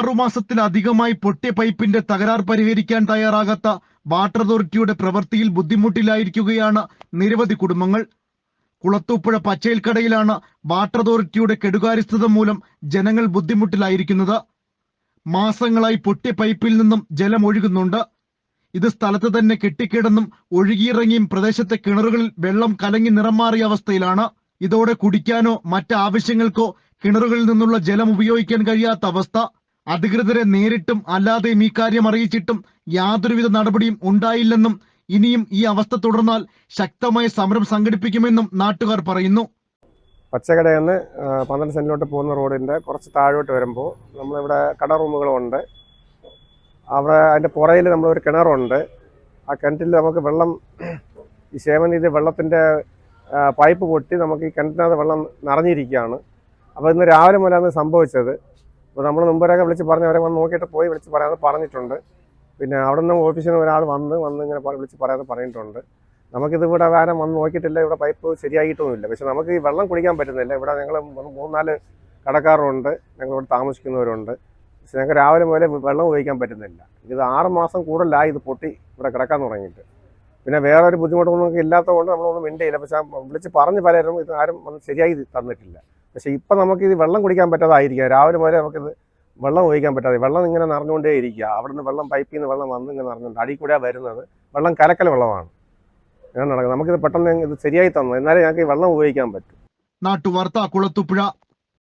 ആറുമാസത്തിലധികമായി പൊട്ടിയ പൈപ്പിന്റെ തകരാർ പരിഹരിക്കാൻ തയ്യാറാകാത്ത വാട്ടർ അതോറിറ്റിയുടെ പ്രവൃത്തിയിൽ ബുദ്ധിമുട്ടിലായിരിക്കുകയാണ് നിരവധി കുടുംബങ്ങൾ. കുളത്തൂപ്പുഴ പച്ചയിൽക്കടയിലാണ് വാട്ടർ അതോറിറ്റിയുടെ കെടുകാര്യസ്ഥത മൂലം ജനങ്ങൾ ബുദ്ധിമുട്ടിലായിരിക്കുന്നത്. മാസങ്ങളായി പൊട്ടിയ പൈപ്പിൽ നിന്നും ജലം ഒഴുകുന്നുണ്ട്. ഇത് സ്ഥലത്ത് തന്നെ കെട്ടിക്കിടന്നും ഒഴുകിയിറങ്ങിയും പ്രദേശത്തെ കിണറുകളിൽ വെള്ളം കലങ്ങി നിറം മാറിയ അവസ്ഥയിലാണ്. ഇതോടെ കുടിക്കാനോ മറ്റാവശ്യങ്ങൾക്കോ കിണറുകളിൽ നിന്നുള്ള ജലം ഉപയോഗിക്കാൻ കഴിയാത്ത അവസ്ഥ. അധികൃതരെ നേരിട്ടും അല്ലാതെയും ഈ കാര്യം അറിയിച്ചിട്ടും യാതൊരുവിധ നടപടിയും ഉണ്ടായില്ലെന്നും ഇനിയും ഈ അവസ്ഥ തുടർന്നാൽ ശക്തമായ സമരം സംഘടിപ്പിക്കുമെന്നും നാട്ടുകാർ പറയുന്നു. പച്ചക്കടയിൽ നിന്ന് പന്ത്രണ്ട് സെന്റിലോട്ട് പോകുന്ന റോഡിന്റെ കുറച്ച് താഴോട്ട് വരുമ്പോൾ നമ്മളിവിടെ കട റൂമുകളുണ്ട് അവിടെ അതിന്റെ പുറയിൽ നമ്മളൊരു കിണറുണ്ട്. ആ കിണറ്റിൽ നമുക്ക് വെള്ളം ഈ ശേമനീതി വെള്ളത്തിന്റെ പൈപ്പ് പൊട്ടി നമുക്ക് ഈ കിണറ്റിനകത്ത് വെള്ളം നിറഞ്ഞിരിക്കുകയാണ്. അപ്പോൾ ഇന്ന് രാവിലെ മുതലാണ് സംഭവിച്ചത്. അപ്പോൾ നമ്മൾ മുമ്പൊരൊക്കെ വിളിച്ച് പറഞ്ഞ് അവരെ വന്ന് നോക്കിയിട്ട് പോയി വിളിച്ച് പറയാതെ പറഞ്ഞിട്ടുണ്ട്. പിന്നെ അവിടെ നിന്ന് ഓഫീസിൽ നിന്ന് ഒരാൾ വന്ന് വന്ന് ഇങ്ങനെ വിളിച്ച് പറയാതെ പറഞ്ഞിട്ടുണ്ട് നമുക്കിത് ഇവിടെ വേറെ വന്ന് നോക്കിയിട്ടില്ല ഇവിടെ പൈപ്പ് ശരിയായിട്ടൊന്നുമില്ല പക്ഷെ നമുക്ക് ഈ വെള്ളം കുടിക്കാൻ പറ്റുന്നില്ല. ഇവിടെ ഞങ്ങൾ മൂന്നാൽ കടക്കാറുണ്ട് ഞങ്ങൾ ഇവിടെ താമസിക്കുന്നവരുണ്ട്. പക്ഷെ ഞങ്ങൾക്ക് രാവിലെ മുതലേ വെള്ളം ഉപയോഗിക്കാൻ പറ്റുന്നില്ല. ഇത് ആറ് മാസം കൂടുതലായി ഇത് പൊട്ടി ഇവിടെ കിടക്കാൻ തുടങ്ങിയിട്ട്. പിന്നെ വേറെ ഒരു ബുദ്ധിമുട്ടൊന്നും ഇല്ലാത്തതുകൊണ്ട് നമ്മളൊന്നും മിണ്ടിയില്ല. പക്ഷെ വിളിച്ച് പറഞ്ഞ് പലരും ഇത് ആരും ഒന്നും ശരിയായി തന്നിട്ടില്ല. പക്ഷെ ഇപ്പം നമുക്കിത് വെള്ളം കുടിക്കാൻ പറ്റാതായിരിക്കുക. രാവിലെ മുതലേ നമുക്കിത് വെള്ളം ഉപയോഗിക്കാൻ പറ്റാതെ വെള്ളം ഇങ്ങനെ നിറഞ്ഞുകൊണ്ടേ ഇരിക്കുക. അവിടെ നിന്ന് വെള്ളം പൈപ്പിൽ നിന്ന് വെള്ളം വന്ന് ഇങ്ങനെ നിറഞ്ഞുകൊണ്ട് അടി കൂടെ വരുന്നത് വെള്ളം കലക്കൽ വെള്ളമാണ്. ഇങ്ങനെ നടക്കുന്നത്. നമുക്കിത് പെട്ടെന്ന് ഇത് ശരിയായി തന്നു. എന്നാലേ ഞങ്ങൾക്ക് ഈ വെള്ളം ഉപയോഗിക്കാൻ പറ്റും. നാട്ടുവാർത്ത കുളത്തുപുഴ